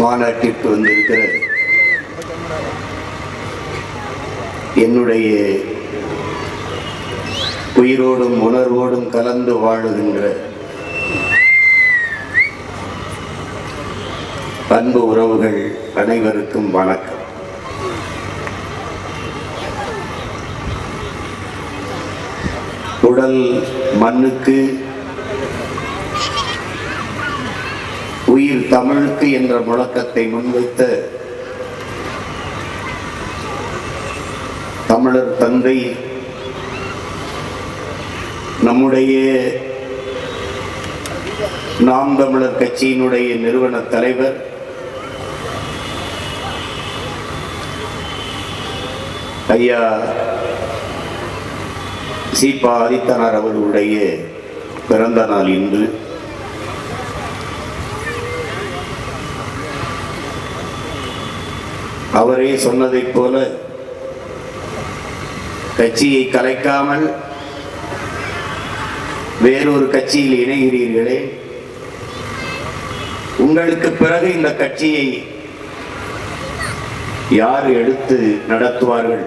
மாநாட்டிற்கு வந்திருக்கிற என்னுடைய உயிரோடும் உணர்வோடும் கலந்து வாழுகின்ற அன்பு உறவுகள் அனைவருக்கும் வணக்கம். உடல் மண்ணுக்கு உயிர் தமிழுக்கு என்ற முழக்கத்தை முன்வைத்த தமிழர் தந்தை நம்முடைய நாம் தமிழர் கட்சியினுடைய நிறுவன தலைவர் ஐயா சீபா ஆதித்தனார் அவர்களுடைய பிறந்த நாள் இன்று. அவரே சொன்னதைப் போல கட்சியை கலைக்காமல் வேறொரு கட்சியில் இணைகிறீர்களே. உங்களுக்கு பிறகு இந்த கட்சியை யார் எடுத்து நடத்துவார்கள்?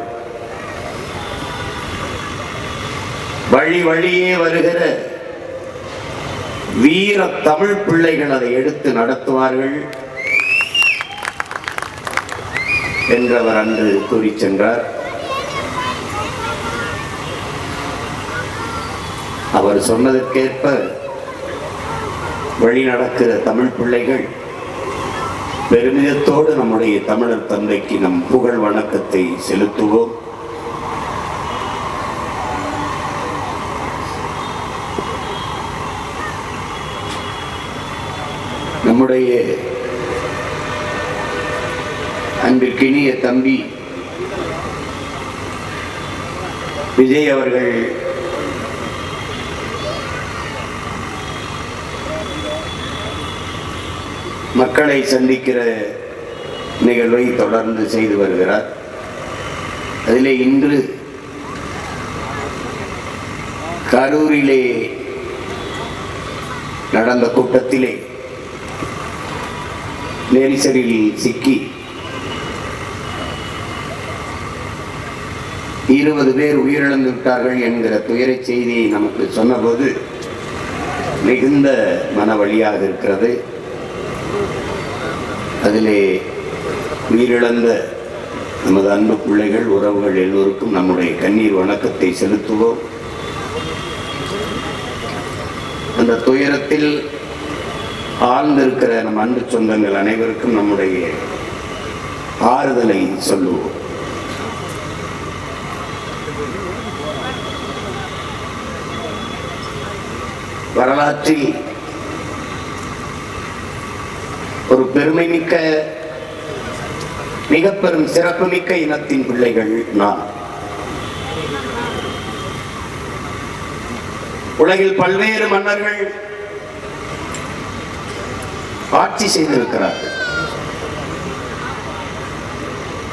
வழி வழியே வருகிற வீர தமிழ் பிள்ளைகள் அதை எடுத்து நடத்துவார்கள். என்றவர் அன்று கூறி சென்றார். அவர் சொன்னதற்கேற்ப வழி நடக்கிற தமிழ் பிள்ளைகள் பெருமிதத்தோடு நம்முடைய தமிழர் தந்தைக்கு நம் புகழ் வணக்கத்தை செலுத்துவோம். நம்முடைய அன்பிற்கினிய தம்பி விஜய் அவர்கள். மக்களை சந்திக்கிற நிகழ்வை தொடர்ந்து செய்து வருகிறார். அதிலே இன்று கரூரிலே நடந்த கூட்டத்திலே நெரிசலில் சிக்கி இருபது பேர் உயிரிழந்து விட்டார்கள் என்கிற துயரை செய்தியை நமக்கு சொன்னபோது மிகுந்த மன வழியாக இருக்கிறது. அதிலே உயிரிழந்த நமது அன்பு பிள்ளைகள் உறவுகள் எல்லோருக்கும் நம்முடைய கண்ணீர் வணக்கத்தை செலுத்துவோம். அந்த துயரத்தில் ஆழ்ந்திருக்கிற நம் அன்பு சொந்தங்கள் அனைவருக்கும் நம்முடைய ஆறுதலை சொல்லுவோம். வரலாற்றில் ஒரு பெருமை மிக்க மிக பெரும் சிறப்புமிக்க இனத்தின் பிள்ளைகள் நான். உலகில் பல்வேறு மன்னர்கள் ஆட்சி செய்திருக்கிறார்கள்.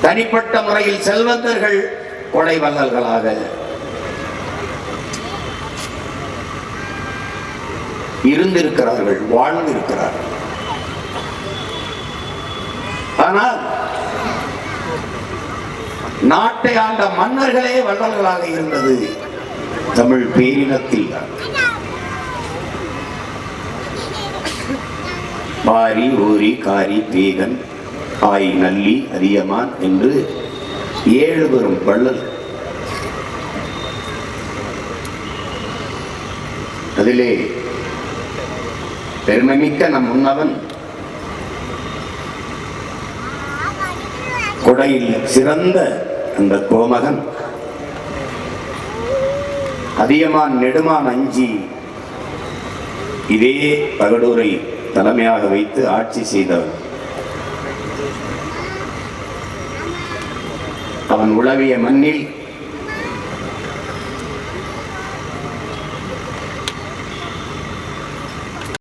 தனிப்பட்ட முறையில் செல்வந்தர்கள் கொடை வள்ளல்களாக இருந்திருக்கிறார்கள் வாழ்ந்திருக்கிறார்கள் ஆனால் நாட்டை ஆண்ட மன்னர்களே வள்ளல்களாக இருந்தது. தமிழ் பேரினத்தில் பாரி ஓரி காரி பேகன் ஆய் நல்லி அரியமான் என்று ஏழு பெரும் பள்ளல் அதிலே பெருமைமிக்க நம் முன்னவன் கொடையில் சிறந்த அந்த கோமகன் அதியமான் நெடுமான் அஞ்சி இதே பகடூரை தலைமையாக வைத்து ஆட்சி செய்தவன். அவன் உளவிய மண்ணில்